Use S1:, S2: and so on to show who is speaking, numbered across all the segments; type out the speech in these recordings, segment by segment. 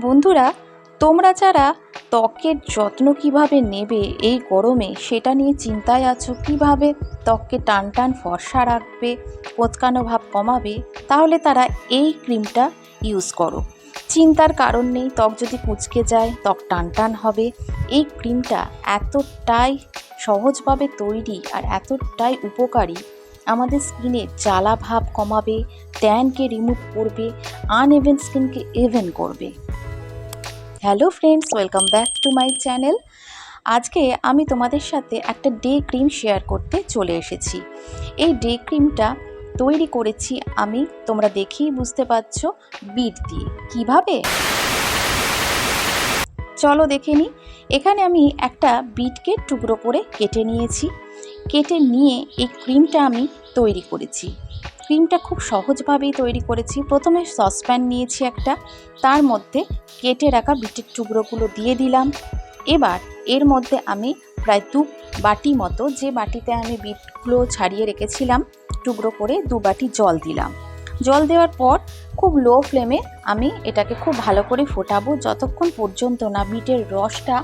S1: বন্ধুরা, তোমরা যারা ত্বকের যত্ন কীভাবে নেবে এই গরমে, সেটা নিয়ে চিন্তায় আছো, কীভাবে ত্বককে টান টান ফর্সা রাখবে, কোঁচকানো ভাব কমাবে, তাহলে তারা এই ক্রিমটা ইউজ করো। চিন্তার কারণ নেই, ত্বক যদি কুচকে যায়, ত্বক টান টান হবে। এই ক্রিমটা এতটাই সহজভাবে তৈরি আর এতটাই উপকারী। আমাদের স্কিনে জ্বালা ভাব কমাবে ট্যানকে রিমুভ করবে আনএভেন স্কিনকে এভেন করবে। Hello friends, welcome back to my channel. আজকে আমি তোমাদের সাথে একটা ডে ক্রিম শেয়ার করতে চলে এসেছি। এই ডে ক্রিমটা তৈরি করেছি আমি, তোমরা দেখেই বুঝতে পারছ, বিট দিয়ে। কীভাবে? চলো দেখে নিই এখানে আমি একটা বিটকে টুকরো করে কেটে নিয়েছি। কেটে নিয়ে এই ক্রিমটা আমি তৈরি করেছি। ক্রিমটা খুব সহজভাবেই তৈরি করেছি। প্রথমে সসপ্যান নিয়েছি একটা, তার মধ্যে কেটে রাখা বিটের টুকরোগুলো দিয়ে দিলাম। এবার এর মধ্যে আমি প্রায় দু বাটি মতো, যে বাটিতে আমি বিটগুলো ছাড়িয়ে রেখেছিলাম, টুকরো করে দু বাটি জল দিলাম। জল দেওয়ার পর খুব লো ফ্লেমে আমি এটাকে খুব ভালো করে ফোটাবো। যতক্ষণ পর্যন্ত না বিটের রসটা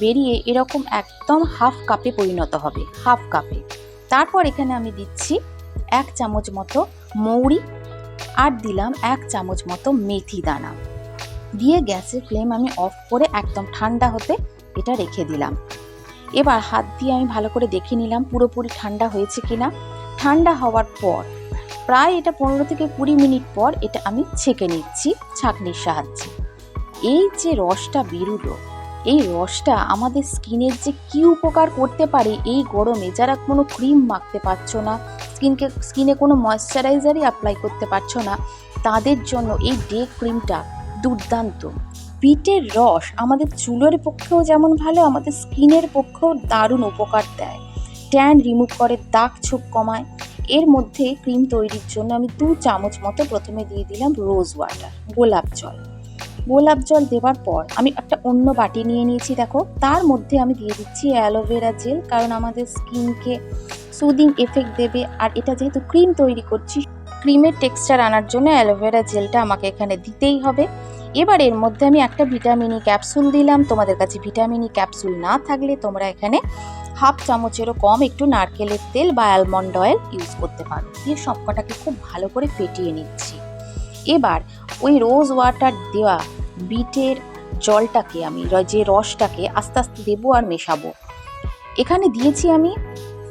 S1: বেরিয়ে এরকম একদম হাফ কাপে পরিণত হবে হাফ কাপে তারপর এখানে আমি দিচ্ছি এক চামচ মতো মৌরি আর দিলাম এক চামচ মতো মেথি দানা। দিয়ে গ্যাসের ফ্লেম আমি অফ করে একদম ঠান্ডা হতে এটা রেখে দিলাম। এবার হাত দিয়ে আমি ভালো করে দেখে নিলাম পুরোপুরি ঠান্ডা হয়েছে কিনা। ঠান্ডা হওয়ার পর, প্রায় এটা পনেরো থেকে কুড়ি মিনিট পর এটা আমি ছেঁকে নিচ্ছি ছাঁকনির সাহায্যে। এই যে রসটা বেরুলো, এই রসটা আমাদের স্কিনের যে কী উপকার করতে পারে এই গরমে, যারা কোনো ক্রিম মাখতে পারছ না স্কিনকে, স্কিনে কোনো ময়শ্চারাইজারই অ্যাপ্লাই করতে পারছ না। তাদের জন্য এই ডে ক্রিমটা দুর্দান্ত। বিটের রস আমাদের চুলের পক্ষেও যেমন ভালো, আমাদের স্কিনের পক্ষেও দারুণ উপকার দেয়। ট্যান রিমুভ করে দাগ ছোপ কমায়। এর মধ্যে ক্রিম তৈরির জন্য আমি দু চামচ মতো প্রথমে দিয়ে দিলাম রোজ ওয়াটার গোলাপ জল। গোলাপ জল দেওয়ার পর আমি একটা অন্য বাটি নিয়ে নিয়েছি, দেখো। তার মধ্যে আমি দিয়ে দিচ্ছি অ্যালোভেরা জেল কারণ আমাদের স্কিনকে সুদিং এফেক্ট দেবে। আর এটা যেহেতু ক্রিম তৈরি করছি ক্রিমের টেক্সচার আনার জন্য অ্যালোভেরা জেলটা আমাকে এখানে দিতেই হবে। এবার এর মধ্যে আমি একটা ভিটামিনি ক্যাপসুল দিলাম। তোমাদের কাছে ভিটামিনি ক্যাপসুল না থাকলে তোমরা এখানে হাফ চামচেরও কম একটু নারকেলের তেল বা অ্যালমন্ড অয়েল ইউজ করতে পারো। দিয়ে সবকটাকে খুব ভালো করে ফেটিয়ে নিচ্ছি। এবার ওই রোজ ওয়াটার দেওয়া বিটের জলটাকে আমি, যে রসটাকে আস্তে আস্তে দেবো আর মেশাবো। এখানে দিয়েছি আমি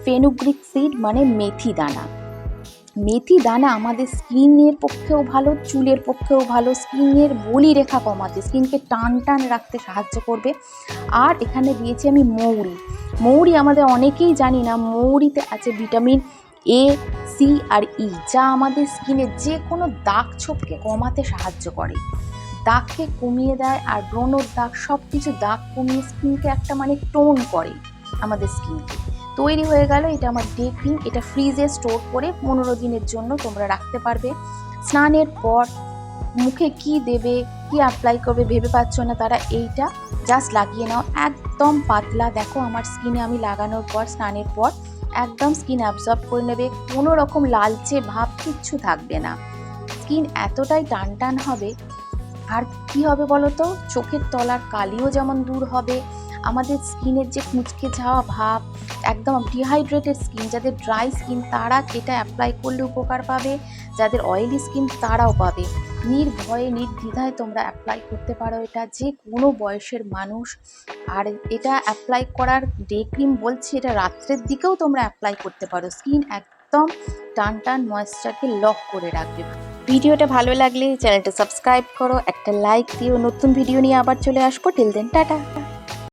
S1: ফেনুগ্রিক সিড মানে মেথি দানা। মেথি দানা আমাদের স্কিনের পক্ষেও ভালো, চুলের পক্ষেও ভালো, স্কিনের বলি রেখা কমাতে, স্কিনকে টান টান রাখতে সাহায্য করবে। আর এখানে দিয়েছি আমি মৌরি। মৌরি আমাদের অনেকেই জানি না, মৌরিতে আছে ভিটামিন এ, সি আর ই, যা আমাদের স্কিনে যে কোনো দাগ ছোপকে কমাতে সাহায্য করে। দাগকে কমিয়ে দেয় আর ব্রণর দাগ সব কিছু দাগ কমিয়ে স্কিনকে একটা মানে টোন করে আমাদের স্কিনকে। তৈরি হয়ে গেল। এটা আমার ডে ক্রিম এটা ফ্রিজে স্টোর করে পনেরো দিনের জন্য তোমরা রাখতে পারবে। স্নানের পর মুখে কি দেবে, কি অ্যাপ্লাই করবে ভেবে পাচ্ছ না তারা এইটা জাস্ট লাগিয়ে নাও। একদম পাতলা। দেখো আমার স্কিনে আমি লাগানোর পর, স্নানের পর একদম স্কিন অ্যাবজর্ব করে নেবে। কোনো রকম লালচে ভাব কিচ্ছু থাকবে না। স্কিন এতটাই টান টান হবে। আর কি হবে বলো তো চোখের তলার কালিও যেমন দূর হবে। আমাদের স্কিনের যে কুঁচকে যাওয়া ভাব, একদম ডিহাইড্রেটেড স্কিন যাদের ড্রাই স্কিন তারা এটা অ্যাপ্লাই করলে উপকার পাবে, যাদের অয়েলি স্কিন তারাও পাবে। নির্ভয়ে, নির্দ্বিধায় তোমরা অ্যাপ্লাই করতে পারো এটা যে কোনো বয়সের মানুষ। আর এটা অ্যাপ্লাই করার ডে ক্রিম বলছি, এটা রাত্রের দিকেও তোমরা অ্যাপ্লাই করতে পারো। স্কিন একদম টান টান ময়েশ্চারকে লক করে রাখবে। ভিডিওটা ভালো লাগলে চ্যানেলটা সাবস্ক্রাইব করো, একটা লাইক দিও। নতুন ভিডিও নিয়ে আবার চলে আসব। Till then tata.